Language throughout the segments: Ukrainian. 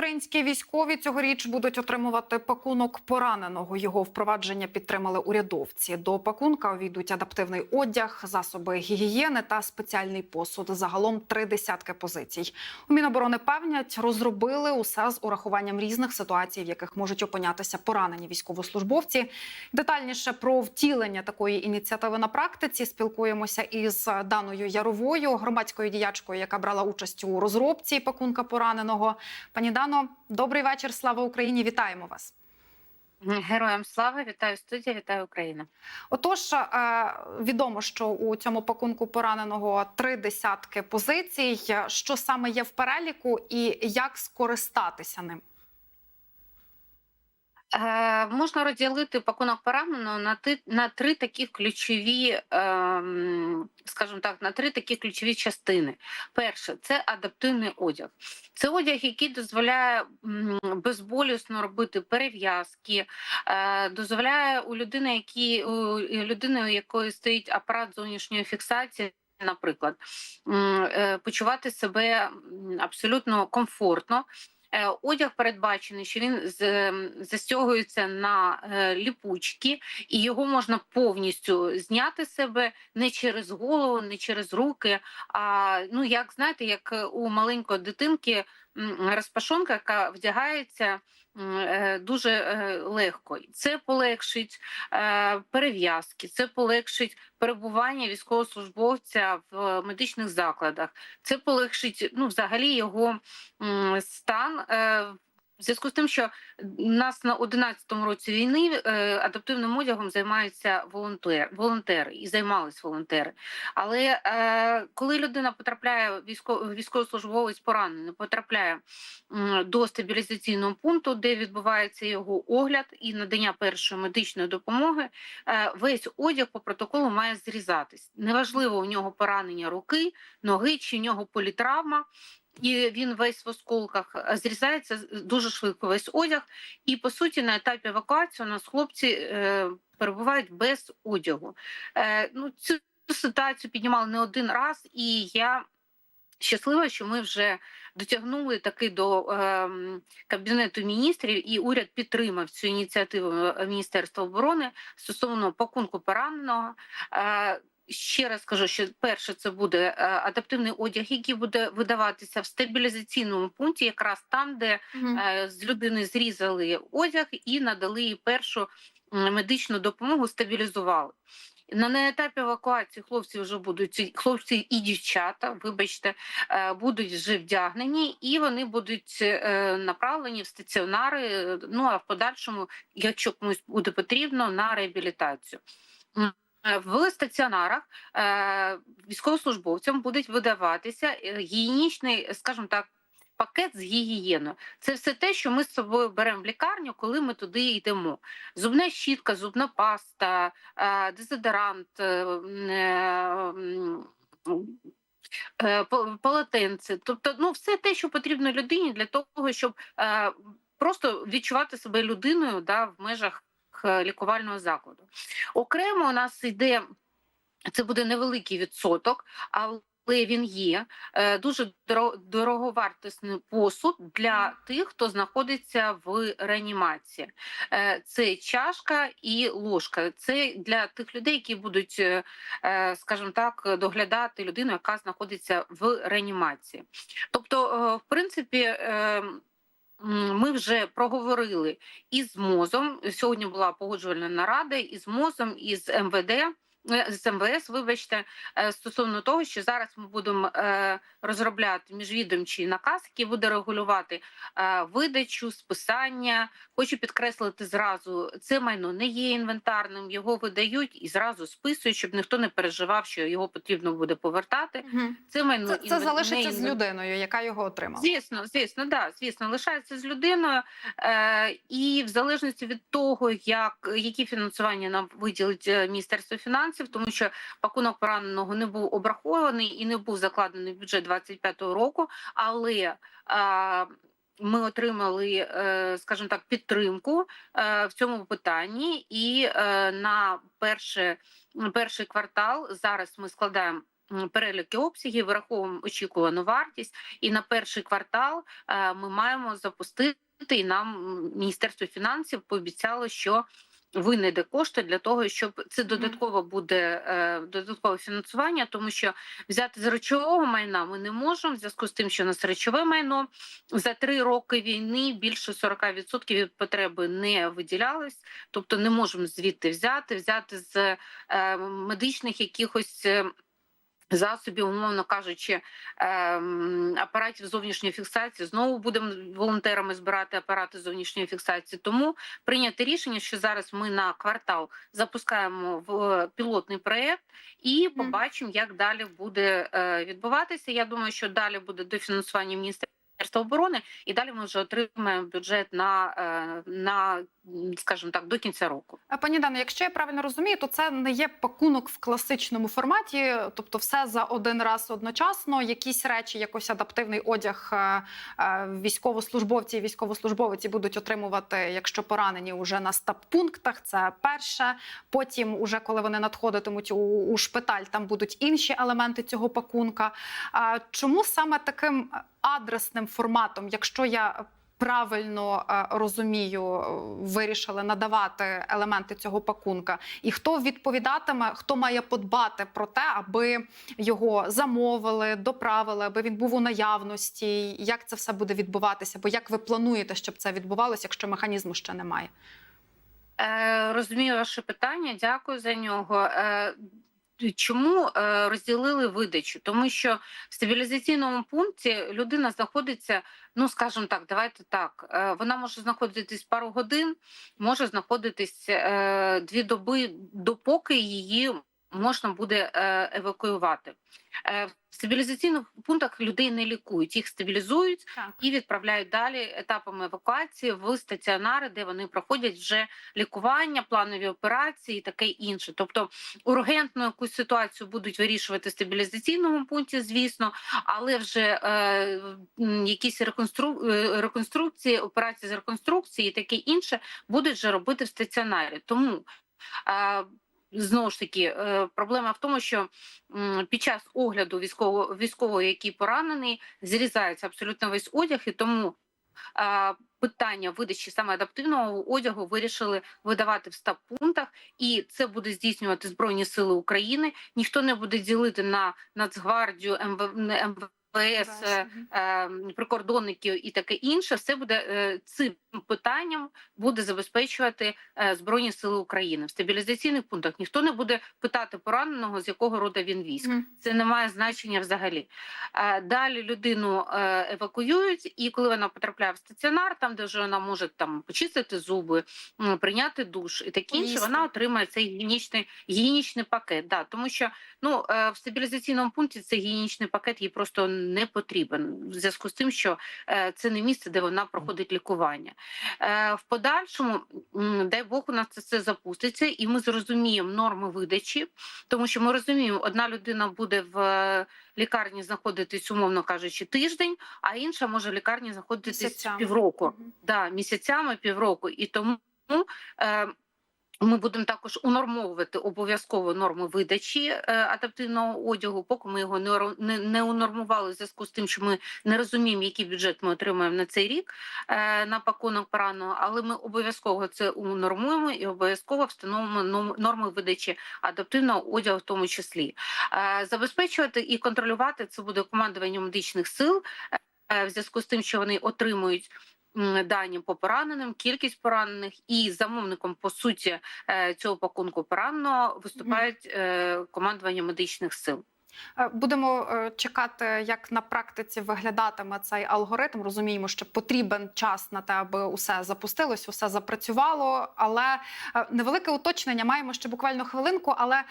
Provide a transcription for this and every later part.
Українські військові цьогоріч будуть отримувати пакунок пораненого. Його впровадження підтримали урядовці. До пакунка увійдуть адаптивний одяг, засоби гігієни та спеціальний посуд. Загалом три десятки позицій. У Міноборони певнять, розробили усе з урахуванням різних ситуацій, в яких можуть опинятися поранені військовослужбовці. Детальніше про втілення такої ініціативи на практиці спілкуємося із Даною Яровою, громадською діячкою, яка брала участь у розробці пакунка пораненого. Пані Дано, добрий вечір. Слава Україні! Вітаємо вас. Героям слава, вітаю студія, вітаю Україна. Отож, е, відомо, що у цьому пакунку пораненого три десятки позицій. Що саме є в переліку, і як скористатися ним? Е, можна розділити пакунок пораненого на ти на три такі ключові, е, скажімо так, на три такі ключові частини. Перше це адаптивний одяг. Це одяг, який дозволяє безболісно робити перев'язки, е, дозволяє у людини, які у людини, у якої стоїть апарат зовнішньої фіксації. Наприклад, е, почувати себе абсолютно комфортно. Е, Одяг передбачений, що він з- застягується на е, ліпучки, і його можна повністю зняти себе не через голову, не через руки. А ну як знаєте, як у маленької дитинки розпашонка, яка вдягається. е, Дуже е, легко це полегшить е, перев'язки, це полегшить перебування військовослужбовця в медичних закладах. Це полегшить ну, взагалі його стан. В зв'язку з тим, що у нас на 11-му році війни е, адаптивним одягом займаються волонтери, волонтери і займались волонтери. Але е, коли людина потрапляє військово, військовослужбовець поранений, потрапляє до стабілізаційного пункту, де відбувається його огляд і надання першої медичної допомоги, е, весь одяг по протоколу має зрізатись. Неважливо у нього поранення руки, ноги чи у нього політравма. І він весь в осколках зрізається дуже швидко весь одяг. І по суті, на етапі евакуації у нас хлопці е, перебувають без одягу. Е, ну, цю ситуацію піднімали не один раз, і я щаслива, що ми вже дотягнули таки до е, кабінету міністрів, і уряд підтримав цю ініціативу е, Міністерства оборони стосовно пакунку пораненого. Е, Ще раз кажу, що перше це буде е, адаптивний одяг, який буде видаватися в стабілізаційному пункті, якраз там, де е, з людини зрізали одяг і надали їй першу медичну допомогу, стабілізували. На етапі евакуації хлопці вже будуть хлопці і дівчата, вибачте, е, будуть вже вдягнені, і вони будуть направлені в стаціонари. Ну а в подальшому, якщо комусь буде потрібно, на реабілітацію. Е, В стаціонарах е, військовослужбовцям будуть видаватися е, гігієнічний, скажімо так, пакет з гігієною. Це все те, що ми з собою беремо в лікарню, коли ми туди йдемо. Зубна щітка, зубна паста, дезодорант, полотенце. Тобто, ну, все те, що потрібно людині для того, щоб просто відчувати себе людиною да, в межах е, лікувального закладу. Окремо у нас йде. Це буде невеликий відсоток, але він є е, дуже доро- дороговартісний посуд для тих, хто знаходиться в реанімації. Е, Це чашка і ложка. Це для тих людей, які будуть, скажімо так, доглядати людину, яка знаходиться в реанімації. Тобто, в принципі. Ми вже проговорили із МОЗом. Сьогодні була погоджувальна нарада із МОЗом, із МВД, з МВС, вибачте, е, стосовно того, що зараз ми будемо е, розробляти міжвідомчий наказ, який буде регулювати е, видачу, списання. Хочу підкреслити зразу, це майно не є інвентарним, його видають і зразу списують, щоб ніхто не переживав, що його потрібно буде повертати. Це майно Це, це залишиться не з людиною, яка його отримала. Звісно, звісно, да, звісно, лишається з людиною, е, і в залежності від того, як які фінансування нам виділить е, Міністерство фінансів, тому що пакунок пораненого не був обрахований і не був закладений в бюджет 25-го року, але ми отримали, е, скажімо так, підтримку е, в цьому питанні, і е, на перше, перший квартал зараз ми складаємо м, перелік і обсягів, враховуємо очікувану вартість, і на перший квартал ми маємо запустити. І нам Міністерство фінансів пообіцяло, що винайде кошти для того, щоб це додатково буде е, додаткове фінансування, тому що взяти з речового майна ми не можемо в зв'язку з тим, що у нас речове майно за три роки війни більше 40% від потреби не виділялось, тобто не можемо звідти взяти, взяти з е, медичних якихось. Е, Засобів, умовно кажучи, ем, апаратів зовнішньої фіксації знову будемо волонтерами збирати апарати зовнішньої фіксації. Тому прийняти рішення, що зараз ми на квартал запускаємо в пілотний проєкт і побачимо, як далі буде е, відбуватися. Я думаю, що далі буде дофінансування міністерства оборони, і далі ми вже отримаємо бюджет на, е, на скажімо так, до кінця року. А, Пані Дано, якщо я правильно розумію, то це не є пакунок в класичному форматі, тобто все за один раз одночасно. Якісь речі, якось адаптивний одяг е, е, військовослужбовці і військовослужбовиці будуть отримувати, якщо поранені, уже на стаб-пунктах. Це перше. Потім, уже коли вони надходитимуть у, шпиталь, там будуть інші елементи цього пакунка. Чому саме таким адресним форматом, якщо я правильно е, розумію, е, вирішили надавати елементи цього пакунка, і хто відповідатиме, хто має подбати про те, аби його замовили, доправили, аби він був у наявності. Як це все буде відбуватися? Бо як ви плануєте, щоб це відбувалося, якщо механізму ще немає? Е, розумію ваше питання, дякую за нього. Чому е, розділили видачу? Тому що в стабілізаційному пункті людина знаходиться, ну скажімо так, давайте так. е, Вона може знаходитись пару годин, може знаходитись е, дві доби, допоки її можна буде е, евакуювати. Е, В стабілізаційних пунктах людей не лікують, їх стабілізують Так. і відправляють далі етапами евакуації в стаціонари, де вони проходять вже лікування, планові операції і таке інше. Тобто ургентну якусь ситуацію будуть вирішувати в стабілізаційному пункті, звісно, але вже е, якісь реконстру... е, реконструкції, операції з реконструкції і таке інше будуть вже робити в стаціонарі. Тому е, Знову ж таки, е, проблема в тому, що під час огляду військового, військового, який поранений, зрізається абсолютно весь одяг, і тому питання видачі саме адаптивного одягу вирішили видавати в стаб пунктах, і це буде здійснювати Збройні Сили України. Ніхто не буде ділити на Нацгвардію, МВ, не МВС, е, е, прикордонників і таке інше. Все буде е, цим питанням буде забезпечувати е, Збройні Сили України в стабілізаційних пунктах. Ніхто не буде питати пораненого, з якого роду він військ. Це не має значення взагалі. Далі людину евакуюють, і коли вона потрапляє в стаціонар, там де вже вона може там почистити зуби, прийняти душ і таке інше, вона отримає цей гігієнічний гігієнічний пакет. Да, тому що ну в стабілізаційному пункті цей гігієнічний пакет їй просто не потрібен в зв'язку з тим, що е, це не місце, де вона проходить лікування. Е, В подальшому, дай Бог, у нас це все запуститься, і ми зрозуміємо норми видачі, тому що ми розуміємо, одна людина буде в е, лікарні знаходитись, умовно кажучи, тиждень, а інша може в лікарні знаходитись Місяцями. півроку Мгм. да, місяцями, півроку. І тому е, ми будемо також унормовувати обов'язково норми видачі е, адаптивного одягу, поки ми його не, не, унормували в зв'язку з тим, що ми не розуміємо, який бюджет ми отримаємо на цей рік е, на пакунок пораненого, але ми обов'язково це унормуємо і обов'язково встановимо норми видачі адаптивного одягу, в тому числі. Е, забезпечувати і контролювати це буде командування медичних сил в зв'язку з тим, що вони отримують. Дані по пораненим, кількість поранених і замовником по суті е, цього пакунку пораненого виступають е, командування медичних сил. Е, Будемо чекати, як на практиці виглядатиме цей алгоритм. Розуміємо, що потрібен час на те, аби усе запустилось, усе запрацювало. Але невелике уточнення маємо ще буквально хвилинку, але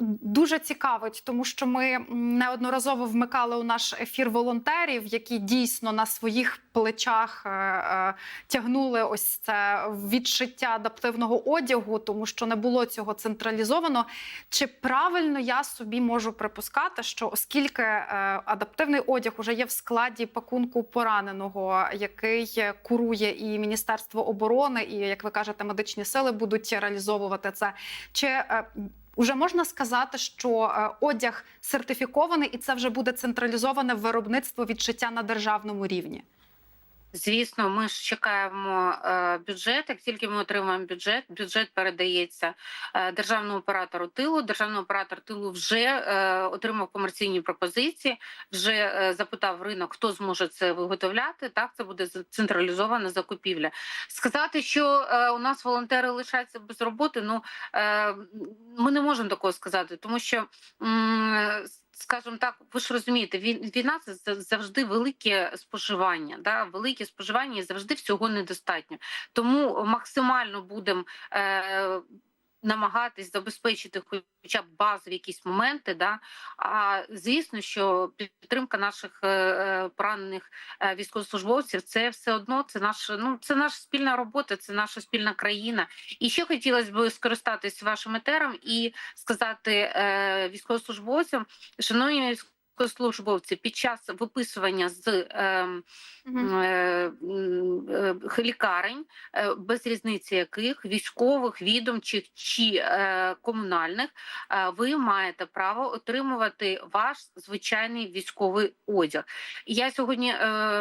дуже цікавить, тому що ми неодноразово вмикали у наш ефір волонтерів, які дійсно на своїх плечах е, е, тягнули ось це відшиття адаптивного одягу, тому що не було цього централізовано. Чи правильно я собі можу припускати, що оскільки е, адаптивний одяг уже є в складі пакунку пораненого, який курує і Міністерство оборони, і як ви кажете, медичні сили будуть реалізовувати це, чи Уже можна сказати, що одяг сертифікований, і це вже буде централізоване виробництво відшиття на державному рівні. Звісно, ми ж чекаємо е, бюджет. Як тільки ми отримаємо бюджет, бюджет передається е, державному оператору тилу. Державний оператор тилу вже е, отримав комерційні пропозиції, вже запитав ринок, хто зможе це виготовляти. Так, це буде централізована закупівля. Сказати, що у нас волонтери лишаються без роботи. Ну ми не можемо такого сказати, тому що. Скажімо так, ви ж розумієте, війна це за- завжди велике споживання. Да? Велике споживання і завжди всього недостатньо. Тому максимально будемо е, намагатись забезпечити хоча б базові якісь моменти. Да? А звісно, що підтримка наших е, е, поранених е, військовослужбовців це все одно це наша, ну це наша спільна робота, це наша спільна країна. І ще хотілося б скористатись вашим етером і сказати військовослужбовцям, шановні військовослужбовці, під час виписування з е, е, е, лікарень, е, без різниці яких військових, відомчих чи е, комунальних, е, ви маєте право отримувати ваш звичайний військовий одяг. Я сьогодні е,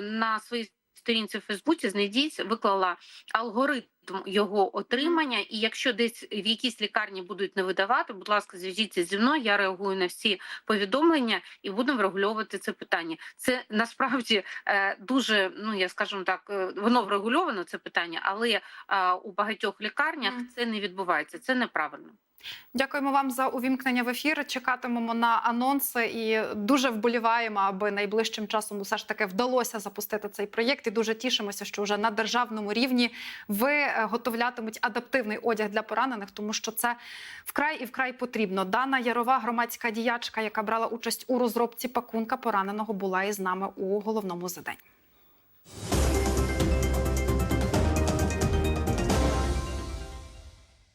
на своїй сторінці в Фейсбуці знайдіть, виклала алгоритм його отримання. І якщо десь в якійсь лікарні будуть не видавати, будь ласка, зв'яжіться зі мною. Я реагую на всі повідомлення і будемо врегульовувати це питання. Це насправді е, дуже, ну я скажімо так, е, воно врегульовано це питання, але е, у багатьох лікарнях це не відбувається. Це неправильно. Дякуємо вам за увімкнення в ефір. Чекатимемо на анонси і дуже вболіваємо, аби найближчим часом все ж таки вдалося запустити цей проєкт. І дуже тішимося, що вже на державному рівні виготовлятимуть адаптивний одяг для поранених, тому що це вкрай і вкрай потрібно. Дана Ярова, громадська діячка, яка брала участь у розробці пакунка пораненого, була із нами у головному заданні.